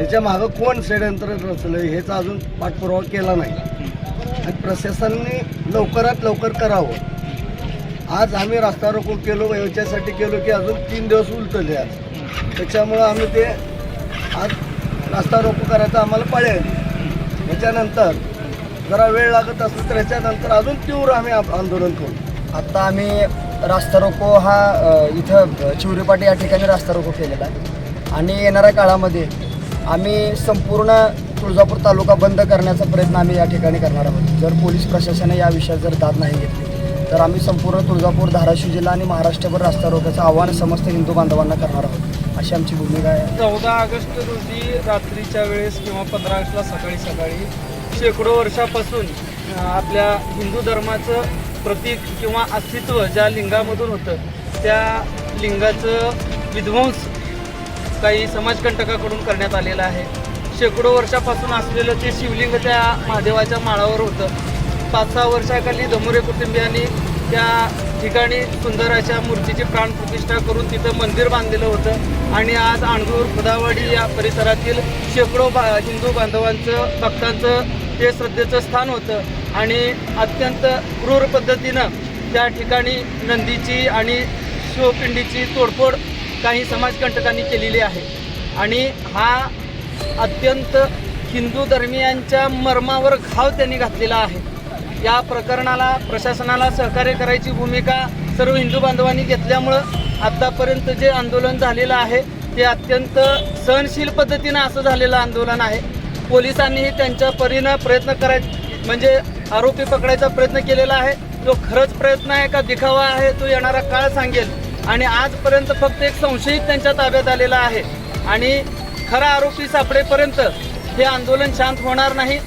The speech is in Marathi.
त्याच्या मागं कोण षडयंत्र रचलं ह्याचा अजून पाठपुरावा केला नाही. आणि प्रशासनाने लवकरात लवकर करावं. आज आम्ही रस्ता रोको केलो याच्यासाठी केलो की अजून तीन दिवस उलटले आज. त्याच्यामुळं आम्ही ते आज रस्ता रोको करायचं आम्हाला पाळी आली. त्याच्यानंतर जरा वेळ लागत असेल तर याच्यानंतर अजून तीव्र आम्ही आंदोलन करू. आत्ता आम्ही रास्ता रोको हा अ, इथं चिवरीपाटी या ठिकाणी रास्ता रोको केलेला आहे. आणि येणाऱ्या काळामध्ये आम्ही संपूर्ण तुळजापूर तालुका बंद करण्याचा प्रयत्न आम्ही या ठिकाणी करणार आहोत. जर पोलीस प्रशासनाने या विषयात जर दाद नाही घेतली तर आम्ही संपूर्ण तुळजापूर धाराशिव जिल्हा आणि महाराष्ट्रभर रस्ता रोकोचं आव्हान समस्त हिंदू बांधवांना करणार आहोत. अशी आमची भूमिका आहे. चौदा ऑगस्ट रोजी रात्रीच्या वेळेस किंवा पंधरा ऑगस्टला सकाळी सकाळी शेकडो वर्षापासून आपल्या हिंदू धर्माचं प्रतीक किंवा अस्तित्व ज्या लिंगामधून होतं त्या लिंगाचं विध्वंस काही समाजकंटकाकडून करण्यात आलेलं आहे. शेकडो वर्षापासून असलेलं ते शिवलिंग त्या महादेवाच्या माळावर होतं. पाच सहा वर्षाखाली दमुरे कुटुंबियांनी त्या ठिकाणी सुंदर अशा मूर्तीची प्राणप्रतिष्ठा करून तिथं मंदिर बांधलेलं होतं. आणि आज आणगूर खुदावाडी या परिसरातील शेकडो बा हिंदू बांधवांचं भक्तांचं ते श्रद्धेचं स्थान होतं. आणि अत्यंत क्रूर पद्धतीनं त्या ठिकाणी नंदीची आणि शिवपिंडीची तोडफोड काही समाजकंटकांनी केलेली आहे. आणि हा अत्यंत हिंदू धर्मियांच्या मर्मावर घाव त्यांनी घातलेला आहे. या प्रकरणाला प्रशासनाला सहकार्य करायची भूमिका सर्व हिंदू बांधवांनी घेतल्यामुळं आत्तापर्यंत जे आंदोलन झालेलं आहे ते अत्यंत सहनशील पद्धतीनं असं झालेलं आंदोलन आहे. पोलिसांनीही त्यांच्या परीनं प्रयत्न कराय म्हणजे आरोपी पकडायचा प्रयत्न केलेला आहे. जो खरंच प्रयत्न आहे का दिखावा आहे तो येणारा काळ सांगेल. आणि आजपर्यंत फक्त एक संशयित त्यांच्या ताब्यात आलेला आहे. आणि खरा आरोपी सापडेपर्यंत हे आंदोलन शांत होणार नाही.